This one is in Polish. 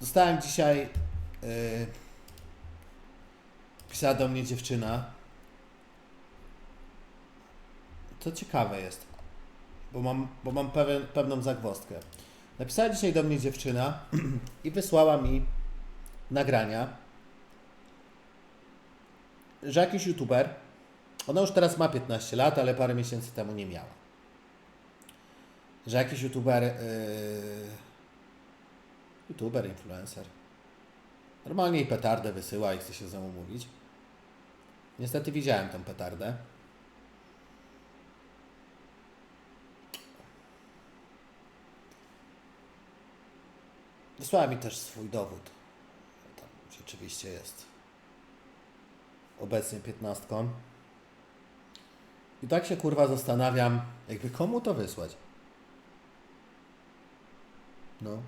Dostałem dzisiaj. Yy, pisała do mnie dziewczyna. To ciekawe jest, bo mam, bo mam pewien, pewną zagwozdkę. Napisała dzisiaj do mnie dziewczyna i wysłała mi nagrania, że jakiś youtuber, ona już teraz ma 15 lat, ale parę miesięcy temu nie miała, że jakiś youtuber, yy, youtuber, influencer, normalnie jej petardę wysyła i chce się ze mną mówić. Niestety widziałem tą petardę. Wysłała mi też swój dowód. Tam rzeczywiście jest obecnie piętnastką. I tak się kurwa zastanawiam, jakby komu to wysłać. No.